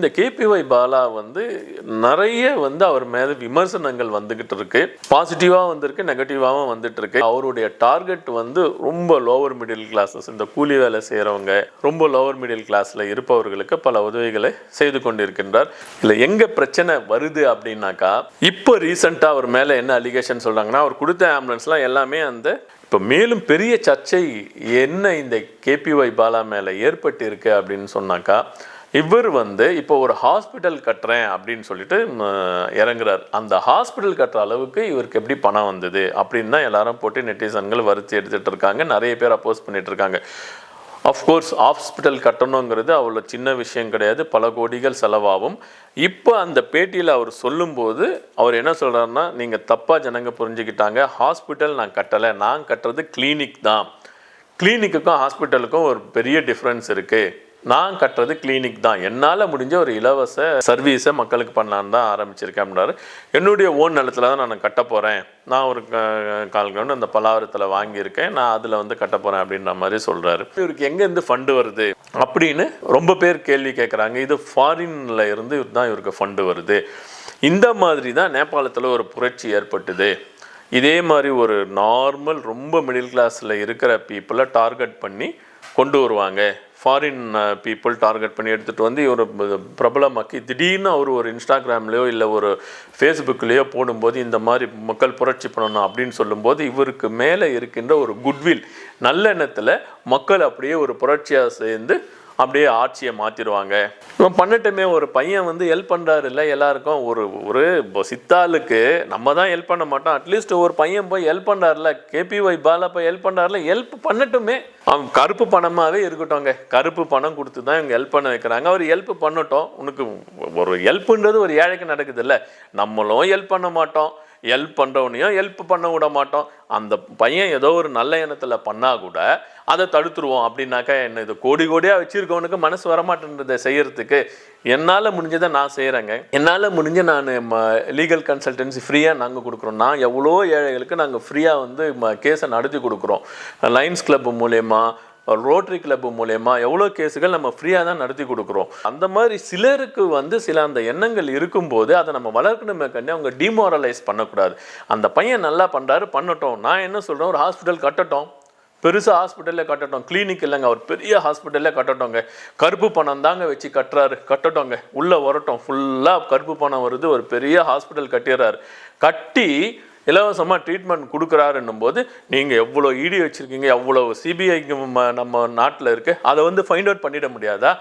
இந்த கேபிஒய் பாலா வந்து நிறைய வந்து அவர் மேல விமர்சனங்கள் வந்துகிட்டு இருக்கு. பாசிட்டிவா வந்திருக்கு நெகட்டிவாவும் வந்துட்டு இருக்கு. அவருடைய டார்கெட் வந்து ரொம்ப லோவர் மிடில் கிளாஸஸ் இந்த கூலி வேலை செய்யறவங்க ரொம்ப லோவர் மிடில் கிளாஸ்ல இருப்பவர்களுக்கு பல உதவிகளை செய்து கொண்டிருக்கின்றார். இல்ல எங்க பிரச்சனை வருது அப்படின்னாக்கா இப்போ ரீசெண்டா அவர் மேல என்ன அலிகேஷன் சொல்றாங்கன்னா அவர் கொடுத்த ஆம்புலன்ஸ்லாம் எல்லாமே அந்த இப்போ மேலும் பெரிய சர்ச்சை என்ன இந்த கேபிஒய் பாலா மேலே ஏற்பட்டு இருக்கு அப்படின்னு சொன்னாக்கா இவர் வந்து இப்போ ஒரு ஹாஸ்பிட்டல் கட்டுறேன் அப்படின்னு சொல்லிட்டு இறங்குறார். அந்த ஹாஸ்பிட்டல் கட்டுற அளவுக்கு இவருக்கு எப்படி பணம் வந்தது அப்படின்னு தான் எல்லாரும் போட்டு நெட்டிசன்கள் வருத்தி எடுத்துகிட்டு இருக்காங்க. நிறைய பேர் அப்போஸ் பண்ணிட்டு இருக்காங்க. அஃப்கோர்ஸ் ஹாஸ்பிட்டல் கட்டணுங்கிறது அவ்வளோ சின்ன விஷயம் கிடையாது. பல கோடிகள் செலவாகும். இப்போ அந்த பேட்டியில் அவர் சொல்லும்போது அவர் என்ன சொல்கிறாருன்னா நீங்கள் தப்பாக ஜனங்க புரிஞ்சுக்கிட்டாங்க. ஹாஸ்பிட்டல் நான் கட்டலை. நான் கட்டுறது கிளினிக் தான். கிளினிக்குக்கும் ஹாஸ்பிட்டலுக்கும் ஒரு பெரிய டிஃப்ரென்ஸ் இருக்குது நான் கட்டுறது கிளினிக் தான். என்னால் முடிஞ்ச ஒரு இலவச சர்வீஸை மக்களுக்கு பண்ணலான்னு தான் ஆரம்பிச்சிருக்கேன் அப்படின்னாரு. என்னுடைய ஓன் நிலத்துல தான் நான் கட்ட போகிறேன் நான் ஒரு க- கால் கிரவுண்ட் அந்த பலாவரத்தில் வாங்கியிருக்கேன். நான் அதில் வந்து கட்ட போகிறேன் அப்படின்ற மாதிரி சொல்கிறாரு இவருக்கு எங்கேருந்து ஃபண்டு வருது அப்படின்னு ரொம்ப பேர் கேள்வி கேட்குறாங்க இது ஃபாரின்ல இருந்து தான் இவருக்கு ஃபண்டு வருது. இந்த மாதிரி தான் நேபாளத்தில் ஒரு புரட்சி ஏற்பட்டுது. இதே மாதிரி ஒரு நார்மல் ரொம்ப மிடில் கிளாஸில் இருக்கிற பீப்புளை டார்கெட் பண்ணி கொண்டு வருவாங்க. ஃபாரின் பீப்புள் டார்கெட் பண்ணி எடுத்துகிட்டு வந்து இவர் பிரபலமாக்கி திடீர்னு அவர் ஒரு இன்ஸ்டாகிராம்லேயோ இல்லை ஒரு ஃபேஸ்புக்லேயோ போடும்போது இந்த மாதிரி மக்கள் புரட்சி பண்ணணும் அப்படின்னு சொல்லும்போது இவருக்கு மேலே இருக்கின்ற ஒரு குட்வில் நல்லெண்ணத்தில் மக்கள் அப்படியே ஒரு புரட்சியாக சேர்ந்து அப்படியே ஆட்சியை மாற்றிடுவாங்க இவன் பண்ணட்டுமே ஒரு பையன் வந்து ஹெல்ப் பண்ணுறாரு இல்லை எல்லாருக்கும் ஒரு ஒரு சித்தாளுக்கு நம்ம தான் ஹெல்ப் பண்ண மாட்டோம். அட்லீஸ்ட் ஒரு பையன் போய் ஹெல்ப் பண்ணுறாருல கேபிஒய் பாலா போய் ஹெல்ப் பண்ணுறாருல ஹெல்ப் பண்ணட்டுமே. அவன் கருப்பு பணமாகவே இருக்கட்டும்ங்க. கருப்பு பணம் கொடுத்து தான் இவங்க ஹெல்ப் பண்ண வைக்கிறாங்க. அவர் ஹெல்ப் பண்ணட்டும். உனக்கு ஒரு ஹெல்ப்புன்றது ஒரு ஏழைக்கு நடக்குது இல்லை நம்மளும் ஹெல்ப் பண்ண மாட்டோம். ஹெல்ப் பண்ணுறவனையும் ஹெல்ப் பண்ண விட மாட்டோம். அந்த பையன் ஏதோ ஒரு நல்ல எண்ணத்தில் பண்ணால் கூட அதை தடுத்துருவோம். அப்படின்னாக்கா என்ன இது கோடி கோடியாக வச்சுருக்கவனுக்கு மனசு வரமாட்டேன்றதை செய்கிறதுக்கு என்னால் முடிஞ்சதை நான் செய்கிறேங்க என்னால் முடிஞ்ச நான் லீகல் கன்சல்டன்சி ஃப்ரீயாக நாங்கள் கொடுக்குறோம். நான் எவ்வளோ ஏழைகளுக்கு நாங்கள் ஃப்ரீயாக வந்து கேஸை நடத்தி கொடுக்குறோம். லைன்ஸ் கிளப் மூலயமா ரோட்டரி கிளப் மூலயமா எவ்வளோ கேஸுகள் நம்ம ஃப்ரீயாக தான் நடத்தி கொடுக்குறோம். அந்த மாதிரி சிலருக்கு வந்து சில அந்த எண்ணங்கள் இருக்கும்போது அதை நம்ம வளர்க்கணுமே கண்டி அவங்க டிமோரலைஸ் பண்ணக்கூடாது. அந்த பையன் நல்லா பண்ணுறாரு பண்ணட்டும். நான் என்ன சொல்கிறேன் ஒரு ஹாஸ்பிட்டல் கட்டட்டும். பெருசாக ஹாஸ்பிட்டலில் கட்டட்டும். கிளினிக் இல்லைங்க. அவர் பெரிய ஹாஸ்பிட்டலில் கட்டட்டோங்க கருப்பு பணம் தாங்க வச்சு கட்டுறாரு. கட்டட்டோங்க உள்ளே வரட்டும். ஃபுல்லாக கருப்பு பணம் வருது. ஒரு பெரிய ஹாஸ்பிட்டல் கட்டிடுறாரு. கட்டி இலவசமாக ட்ரீட்மெண்ட் கொடுக்குறாருன்னும் போது நீங்கள் எவ்வளோ இடி வச்சுருக்கீங்க எவ்வளோ சிபிஐக்கு நம்ம நாட்டில் இருக்குது அதை வந்து ஃபைண்ட் அவுட் பண்ணிட முடியாதா?